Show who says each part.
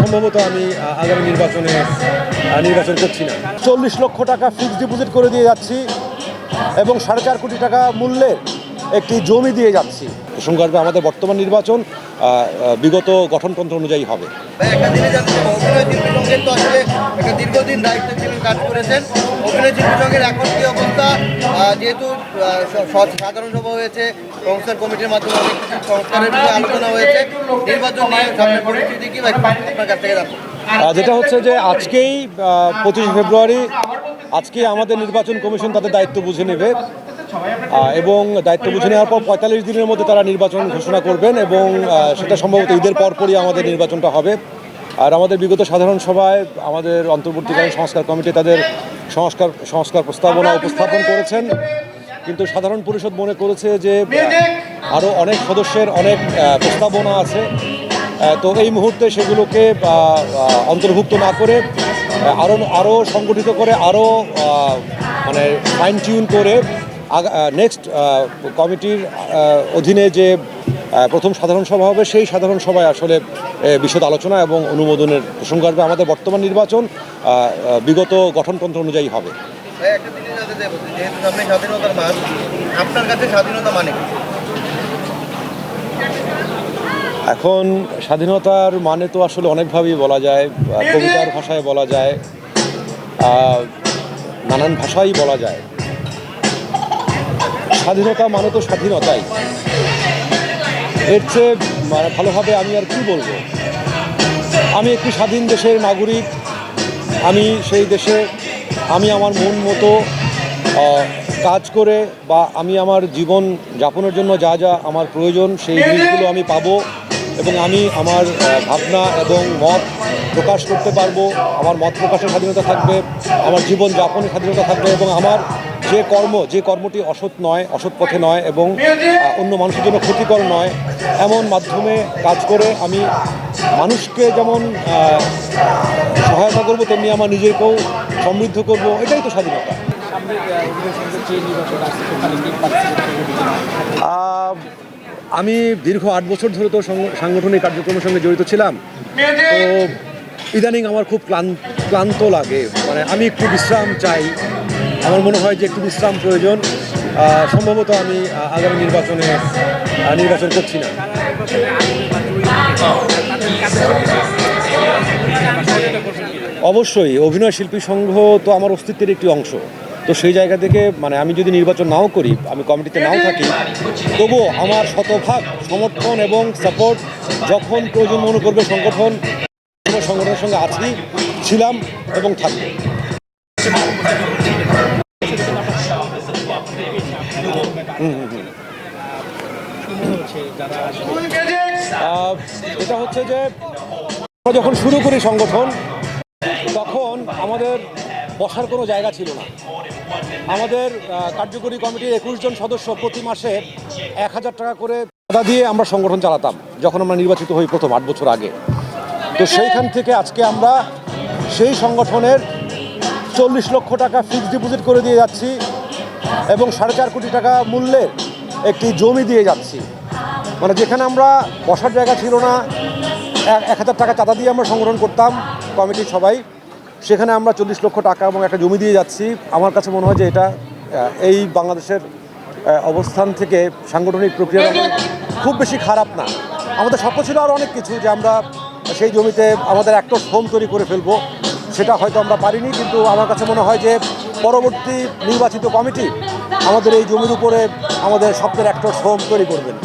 Speaker 1: সম্ভবত আমি আগামী নির্বাচনে নির্বাচন করছি না। চল্লিশ লক্ষ টাকা ফিক্সড ডিপোজিট করে দিয়ে যাচ্ছি এবং সাড়ে চার কোটি টাকা মূল্যের একটি জমি দিয়ে যাচ্ছি। প্রসঙ্গভাবে আমাদের বর্তমান নির্বাচন বিগত গঠনতন্ত্র অনুযায়ী হবে।
Speaker 2: দীর্ঘদিন দায়িত্ব কাজ করেছেন। শিল্পী সঙ্গের এখন কি অবস্থা যেহেতু সাধারণ সভা হয়েছে সংস্কার কমিটির মাধ্যমে অনেক সংস্কারের বিষয়ে আলোচনা হয়েছে। নির্বাচন নিয়ে সামনের পরিস্থিতি কি আপনার কাছ থেকে
Speaker 1: যেটা হচ্ছে যে আজকেই পঁচিশে ফেব্রুয়ারি আজকে আমাদের নির্বাচন কমিশন তাদের দায়িত্ব বুঝে নেবে। এবং দায়িত্ব বুঝে নেওয়ার পর পঁয়তাল্লিশ দিনের মধ্যে তারা নির্বাচন ঘোষণা করবেন এবং সেটা সম্ভবত ঈদের পরপরই আমাদের নির্বাচনটা হবে। আর আমাদের বিগত সাধারণ সভায় আমাদের অন্তর্বর্তীকালীন সংস্কার কমিটি তাদের সংস্কার সংস্কার প্রস্তাবনা উপস্থাপন করেছেন। কিন্তু সাধারণ পরিষদ মনে করেছে যে আরও অনেক সদস্যের অনেক প্রস্তাবনা আছে। তো এই মুহূর্তে সেগুলোকে অন্তর্ভুক্ত না করে আরও আরও সংগঠিত করে আরও মানে ফাইন টিউন করে নেক্সট কমিটির অধীনে যে প্রথম সাধারণ সভা হবে। সেই সাধারণ সভায় আসলে বিশদ আলোচনা এবং অনুমোদনের প্রসঙ্গ আসবে। আমাদের বর্তমান নির্বাচন বিগত গঠনতন্ত্র অনুযায়ী হবে।
Speaker 2: আপনার কাছে স্বাধীনতা মানে
Speaker 1: এখন স্বাধীনতার মানে তো আসলে অনেকভাবেই বলা যায় কবিতার ভাষায় বলা যায় নানান ভাষাই বলা যায়। স্বাধীনতা মানে তো স্বাধীনতাই। এর চেয়ে মানে ভালোভাবে আমি আর কি বলব? আমি একটি স্বাধীন দেশের নাগরিক। আমি সেই দেশে, আমি আমার মন মতো কাজ করে বা আমি আমার জীবন যাপনের জন্য যা যা আমার প্রয়োজন, সেই জিনিসগুলো আমি পাবো এবং আমি আমার ভাবনা এবং মত প্রকাশ করতে পারব। আমার মত প্রকাশের স্বাধীনতা থাকবে, আমার জীবন যাপনের স্বাধীনতা থাকবে এবং আমার যে কর্ম, যে কর্মটি অসৎ নয়, অসৎ পথে নয় এবং অন্য মানুষের জন্য ক্ষতিকর নয়, এমন মাধ্যমে কাজ করে আমি মানুষকে যেমন সহায়তা করব, তেমনি আমার নিজেকেও সমৃদ্ধ করব, এটাই তো স্বাধীনতা। আমি দীর্ঘ আট বছর ধরে তো সাংগঠনিক কার্যক্রমের সঙ্গে জড়িত ছিলাম। তো ইদানিং আমার খুব ক্লান্ত লাগে। মানে আমি একটু বিশ্রাম চাই। আমার মনে হয় যে একটু বিশ্রাম প্রয়োজন। সম্ভবত আমি আগামী নির্বাচনে নির্বাচন করছি না। অবশ্যই, অভিনয় শিল্পী সংঘ তো আমার অস্তিত্বের একটি অংশ। তো সেই জায়গা থেকে মানে আমি যদি নির্বাচন নাও করি, আমি কমিটিতে নাও থাকি, তবুও আমার শতভাগ সমর্থন এবং সাপোর্ট যখন প্রয়োজন মনে করবে সংগঠন, সংগঠনের সঙ্গে আছি, ছিলাম এবং থাকব। এটা হচ্ছে যে, আমরা যখন শুরু করি সংগঠন, তখন আমাদের বসার কোনো জায়গা ছিল না। আমাদের কার্যকরী কমিটির একুশ জন সদস্য প্রতি মাসে এক হাজার টাকা করে চাঁদা দিয়ে আমরা সংগঠন চালাতাম, যখন আমরা নির্বাচিত হই প্রথম আট বছর আগে। তো সেইখান থেকে আজকে আমরা সেই সংগঠনের চল্লিশ লক্ষ টাকা ফিক্সড ডিপোজিট করে দিয়ে যাচ্ছি এবং সাড়ে চার কোটি টাকা মূল্যের একটি জমি দিয়ে যাচ্ছি। মানে যেখানে আমরা বসার জায়গা ছিল না, এক- হাজার টাকা চাঁদা দিয়ে আমরা সংগঠন করতাম কমিটির সবাই। সেখানে আমরা চল্লিশ লক্ষ টাকা এবং একটা জমি দিয়ে যাচ্ছি। আমার কাছে মনে হয় যে এটা এই বাংলাদেশের অবস্থান থেকে সাংগঠনিক প্রক্রিয়া খুব বেশি খারাপ না। আমাদের স্বপ্ন ছিল আরও অনেক কিছু যে আমরা সেই জমিতে আমাদের একটা হোম তৈরি করে ফেলব। সেটা হয়তো আমরা পারিনি, কিন্তু আমার কাছে মনে হয় যে পরবর্তী নির্বাচিত কমিটি আমাদের এই জমির উপরে আমাদের স্বপ্নের একটা হোম তৈরি করবেন।